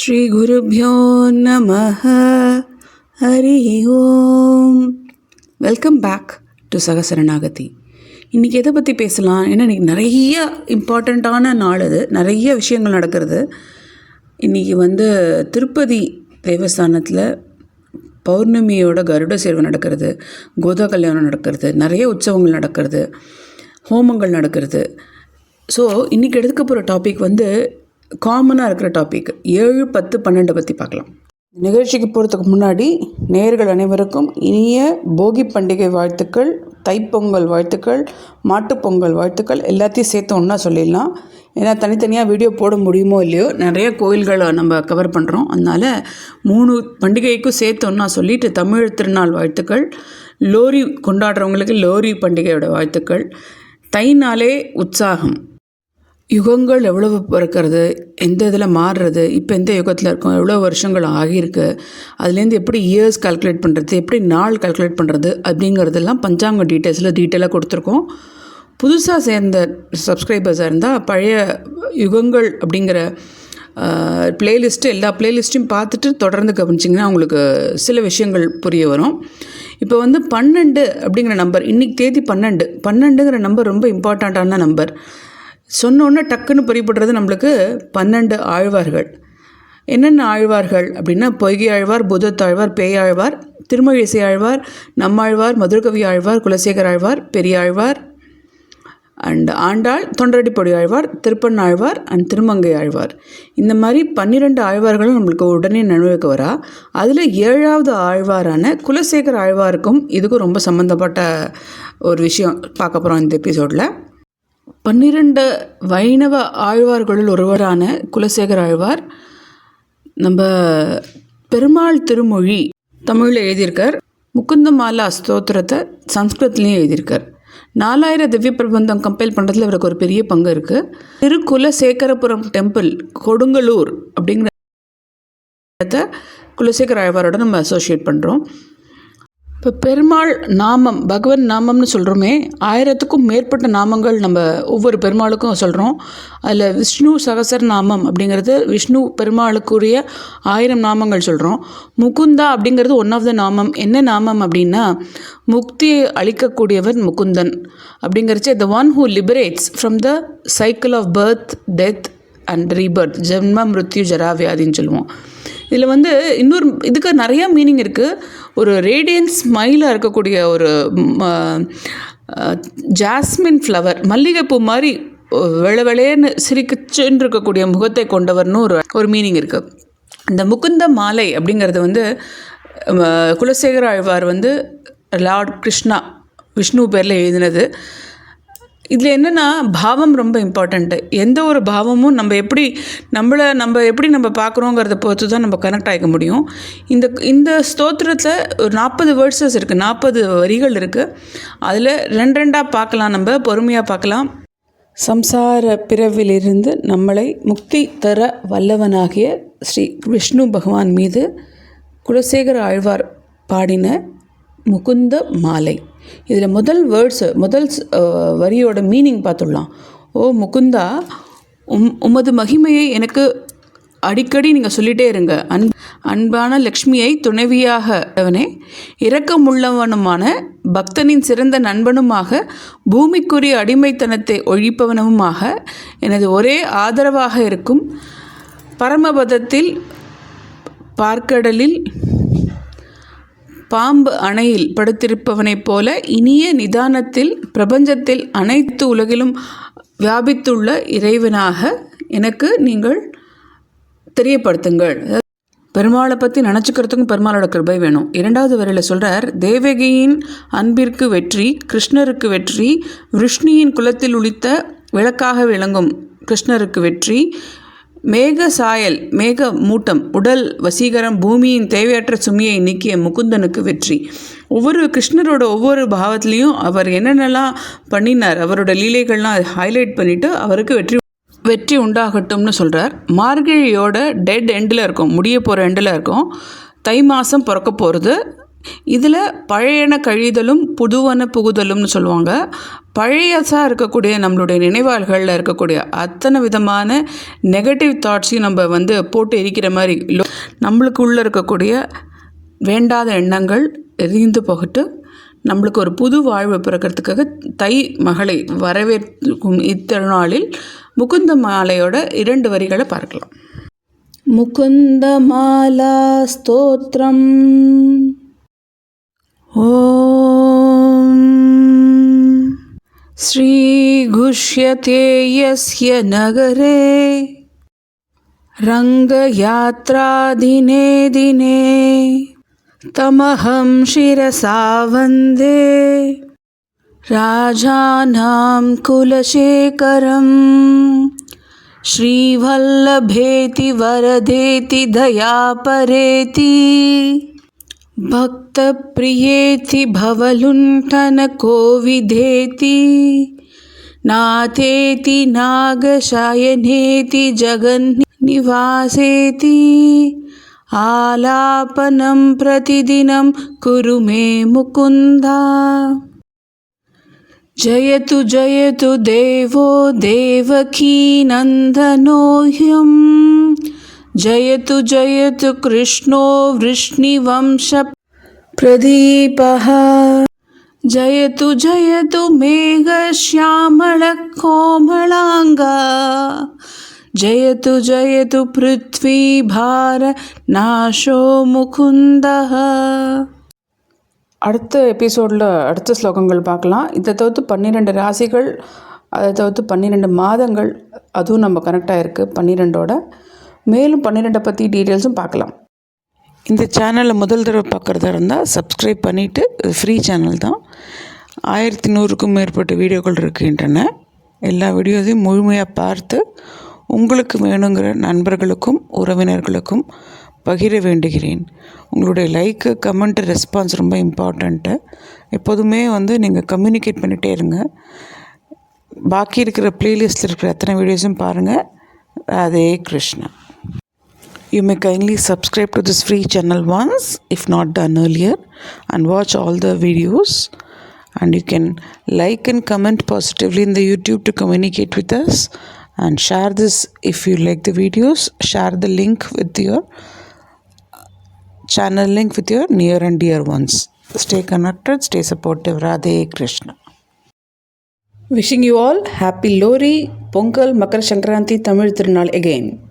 ஸ்ரீகுருப்போ நம ஹரி ஓம். Welcome back to Sahasaranagathi. இன்றைக்கி எதை பற்றி பேசலாம்? ஏன்னா இன்றைக்கி நிறைய இம்பார்ட்டண்ட்டான நாள் அது. நிறைய விஷயங்கள் நடக்கிறது. இன்றைக்கி வந்து திருப்பதி தேவஸ்தானத்தில் பௌர்ணமியோட கருட சேர்வு நடக்கிறது. கோதா கல்யாணம் நடக்கிறது. நிறைய உற்சவங்கள் நடக்கிறது. ஹோமங்கள் நடக்கிறது. ஸோ இன்றைக்கி எடுத்துக்க போகிற டாபிக் வந்து காமனாக இருக்கிற டாபிக் ஏழு பத்து பன்னெண்டை பற்றி பார்க்கலாம். நிகழ்ச்சிக்கு போகிறதுக்கு முன்னாடி நேர்கள் அனைவருக்கும் இனிய போகி பண்டிகை வாழ்த்துக்கள் தைப்பொங்கல் வாழ்த்துக்கள் மாட்டுப்பொங்கல் வாழ்த்துக்கள் எல்லாத்தையும் சேர்த்து ஒன்றா சொல்லிடலாம். ஏன்னா தனித்தனியாக வீடியோ போட முடியுமோ இல்லையோ நிறைய கோயில்களை நம்ம கவர் பண்ணுறோம் அதனால் மூணு பண்டிகைக்கும் சேர்த்து ஒன்றா சொல்லிட்டு தமிழ் திருநாள் வாழ்த்துக்கள் லோரி கொண்டாடுறவங்களுக்கு லோரி பண்டிகையோட வாழ்த்துக்கள். தை நாளே உற்சாகம். யுகங்கள் எவ்வளவு பிறக்கிறது எந்த இதில் மாறுறது இப்போ எந்த யுகத்தில் இருக்கோம் எவ்வளோ வருஷங்கள் ஆகியிருக்கு அதுலேருந்து எப்படி இயர்ஸ் கால்குலேட் பண்ணுறது எப்படி நாள் கால்குலேட் பண்ணுறது அப்படிங்கிறதெல்லாம் பஞ்சாங்க டீட்டெயில்ஸில் டீட்டெயிலாக கொடுத்துருக்கோம். புதுசாக சேர்ந்த சப்ஸ்கிரைபர்ஸாக இருந்தால் பழைய யுகங்கள் அப்படிங்கிற பிளேலிஸ்ட்டு எல்லா பிளேலிஸ்ட்டையும் பார்த்துட்டு தொடர்ந்து கவனிச்சிங்கன்னா உங்களுக்கு சில விஷயங்கள் புரிய வரும். இப்போ வந்து பன்னெண்டு அப்படிங்கிற நம்பர் இன்றைக்கி தேதி பன்னெண்டு. பன்னெண்டுங்கிற நம்பர் ரொம்ப இம்பார்ட்டண்ட்டான நம்பர் சொன்னோன்னே டக்குன்னு பிரிப்படுறது நம்மளுக்கு பன்னெண்டு ஆழ்வார்கள். என்னென்ன ஆழ்வார்கள் அப்படின்னா பொய்கை ஆழ்வார் புதத்தாழ்வார் பேயாழ்வார் திருமழிசை ஆழ்வார் நம்மாழ்வார் மதுரகவி ஆழ்வார் குலசேகர் ஆழ்வார் பெரியாழ்வார் அண்ட் ஆண்டாள் தொண்டரடிப்பொடி ஆழ்வார் திருப்பன் ஆழ்வார் அண்ட் திருமங்கை ஆழ்வார். இந்த மாதிரி பன்னிரெண்டு ஆழ்வார்களும் நம்மளுக்கு உடனே நினைவுக்கு வரா. அதில் ஏழாவது ஆழ்வாரான குலசேகர் ஆழ்வாருக்கும் இதுக்கும் ரொம்ப சம்மந்தப்பட்ட ஒரு விஷயம் பார்க்க போகிறோம் இந்த எபிசோடில் பன்னிரண்டு வைணவ ஆழ்வார்களுள் ஒருவரான குலசேகர் ஆழ்வார் நம்ம பெருமாள் திருமொழி தமிழில் எழுதியிருக்கார். முகுந்தமாலா ஸ்தோத்திரத்தை சம்ஸ்கிருத்லேயும் எழுதியிருக்கார். நாலாயிரம் திவ்ய பிரபந்தம் கம்பைல் பண்ணுறதுல இவருக்கு ஒரு பெரிய பங்கு இருக்குது திருக்குலசேகரபுரம் டெம்பிள் கொடுங்கலூர் அப்படிங்கிற குலசேகர் ஆழ்வாரோட நம்ம அசோசியேட் பண்ணுறோம் இப்போ பெருமாள் நாமம் பகவன் நாமம்னு சொல்கிறோமே ஆயிரத்துக்கும் மேற்பட்ட நாமங்கள் நம்ம ஒவ்வொரு பெருமாளுக்கும் சொல்கிறோம் அதில் விஷ்ணு சகசர நாமம் அப்படிங்கிறது விஷ்ணு பெருமாளுக்குரிய ஆயிரம் நாமங்கள் சொல்கிறோம் முகுந்தா அப்படிங்கிறது ஒன் ஆஃப் த நாமம். என்ன நாமம் அப்படின்னா முக்தியை அளிக்கக்கூடியவர் Mukundan அப்படிங்கிறச்சு the one who liberates from the cycle of birth death and rebirth ஜென்ம மிருத்யு ஜராவியாதின்னு சொல்லுவோம். இதில் வந்து இன்னொரு இதுக்கு நிறையா மீனிங் இருக்குது ஒரு ரேடியன்ஸ் ஸ்மைலாக இருக்கக்கூடிய ஒரு ஜாஸ்மின் ஃப்ளவர் மல்லிகைப்பூ மாதிரி வெள வெளையன்னு சிரிக்கச்சுன்னு இருக்கக்கூடிய முகத்தை கொண்டவர்னு ஒரு ஒரு மீனிங் இருக்குது இந்த முகுந்த மாலை அப்படிங்கிறது வந்து குலசேகர ஆழ்வார் வந்து லார்ட் கிருஷ்ணா விஷ்ணு பேரில் எழுதினது. இதில் என்னென்னா பாவம் ரொம்ப இம்பார்ட்டண்ட்டு எந்த ஒரு பாவமும் நம்ம எப்படி நம்மளை நம்ம எப்படி நம்ம பார்க்குறோங்கிறத பொறுத்து தான் நம்ம கனெக்ட் ஆகிக்க முடியும். இந்த இந்த ஸ்தோத்திரத்தில் ஒரு நாற்பது வேர்ட்ஸஸ் இருக்குது நாற்பது வரிகள் இருக்குது அதில் ரெண்டு ரெண்டாக பார்க்கலாம் நம்ம பொறுமையாக பார்க்கலாம். சம்சார பிறவிலிருந்து நம்மளை முக்தி தர வல்லவனாகிய ஸ்ரீ விஷ்ணு பகவான் மீது குலசேகர ஆழ்வார் பாடின முகுந்த மாலை. இதில் முதல் வேர்ட்ஸு முதல் வரியோட மீனிங் பார்த்துடலாம். ஓ முகுந்தா உம் உமது மகிமையை எனக்கு அடிக்கடி நீங்கள் சொல்லிகிட்டே இருங்க. அன் அன்பான லக்ஷ்மியை துணைவியாக அவனே இரக்கமுள்ளவனுமான பக்தனின் சிறந்த நண்பனுமாக பூமிக்குரிய அடிமைத்தனத்தை ஒழிப்பவனுமாக எனது ஒரே ஆதரவாக இருக்கும் பரமபதத்தில் பார்க்கடலில் பாம்பு அணையில் படுத்திருப்பவனைப் போல இனிய நிதானத்தில் பிரபஞ்சத்தில் அனைத்து உலகிலும் வியாபித்துள்ள இறைவனாக எனக்கு நீங்கள் தெரியப்படுத்துங்கள். பெருமாளை பற்றி நினச்சிக்கிறதுக்கும் பெருமாளோட கிருபை வேணும். இரண்டாவது வரையில் சொல்கிறார் தேவகியின் அன்பிற்கு வெற்றி கிருஷ்ணருக்கு வெற்றி விஷ்ணுவின் குலத்தில் உளித்த விளக்காக விளங்கும் கிருஷ்ணருக்கு வெற்றி மேக சாயல் மேக மூட்டம் உடல் வசீகரம் பூமியின் தேவையற்ற சுமையை நீக்கிய முகுந்தனுக்கு வெற்றி. ஒவ்வொரு கிருஷ்ணரோட ஒவ்வொரு பாவத்துலேயும் அவர் என்னென்னலாம் பண்ணினார் அவரோட லீலைகள்லாம் ஹைலைட் பண்ணிவிட்டு அவருக்கு வெற்றி வெற்றி உண்டாகட்டும்னு சொல்கிறார் மார்கழியோட டெட் எண்டில் இருக்கும் முடிய போகிற எண்டில் இருக்கும். தை மாதம் பிறக்க போகிறது இதில் பழையன கழிதலும் புதுவன புகுதலும்னு சொல்லுவாங்க. பழையசாக இருக்கக்கூடிய நம்மளுடைய நினைவாள்களில் இருக்கக்கூடிய அத்தனை விதமான நெகட்டிவ் தாட்ஸையும் நம்ம வந்து போட்டு எரிக்கிற மாதிரி நம்மளுக்கு உள்ளே இருக்கக்கூடிய வேண்டாத எண்ணங்கள் எரிந்து போகட்டு நம்மளுக்கு ஒரு புது வாழ்வு பிறக்கிறதுக்காக தை மகளை வரவேற்கும் இத்திருநாளில் முகுந்த மாலையோட இரண்டு வரிகளை பார்க்கலாம். முகுந்த மாலா ஸ்தோத்திரம். ॐ श्रीघुष्यते यस्य नगरे। रङ्गयात्रादिने दिने। तमहं शिरसा वन्दे। राजानां कुलशेखरम्। श्रीवल्लभेति वरदेति दयापरेति భక్త ప్రియేతి భవలుంటన కోవిధేతి నాథేతి నాగశాయనేతి జగన్నివాసేతి ఆలాపనం ప్రతిదినం కురు మే ముకుంద. జయతు జయతు దేవో దేవకీనందనోహ్యం जयतु जयतु कृष्णो वृष्णिवंशप्रदीपः जयतु जयतु मेघश्यामलकोमलाङ्गा जयतु जयतु पृथ्वीभारनाशो मुकुन्दः அடுத்த எபிசோடில் அடுத்த ஸ்லோகங்கள் பார்க்கலாம் இதை தவிர்த்து பன்னிரெண்டு ராசிகள் அதை தவிர்த்து பன்னிரெண்டு மாதங்கள் அதுவும் நம்ம கனெக்ட் ஆகிருக்கு பன்னிரெண்டோட மேலும் பன்னிரெண்டை பற்றி டீட்டெயில்ஸும் பார்க்கலாம். இந்த சேனலை முதல் தடவை பார்க்குறதா இருந்தால் சப்ஸ்கிரைப் பண்ணிவிட்டு ஃப்ரீ சேனல் தான். ஆயிரத்தி நூறுக்கும் மேற்பட்ட வீடியோக்கள் இருக்கின்றன. எல்லா வீடியோஸையும் முழுமையாக பார்த்து உங்களுக்கு வேணுங்கிற நண்பர்களுக்கும் உறவினர்களுக்கும் பகிர வேண்டுகிறேன். உங்களுடைய லைக்கு கமெண்ட் ரெஸ்பான்ஸ் ரொம்ப இம்பார்ட்டண்ட்டு எப்போதுமே வந்து நீங்கள் கம்யூனிகேட் பண்ணிகிட்டே இருங்க. பாக்கி இருக்கிற பிளேலிஸ்ட்டில் இருக்கிற அத்தனை வீடியோஸும் பாருங்கள் Radhe Krishna. You may kindly subscribe to this free channel once, if not done earlier, and watch all the videos. And you can like and comment positively in the YouTube to communicate with us. And share this if you like the videos. Share the link with your channel link with your near and dear ones. Stay connected, stay supportive. Radhe Krishna. Wishing you all happy Lori, Pongal, Makar Sankranti, Tamil Tirunal again.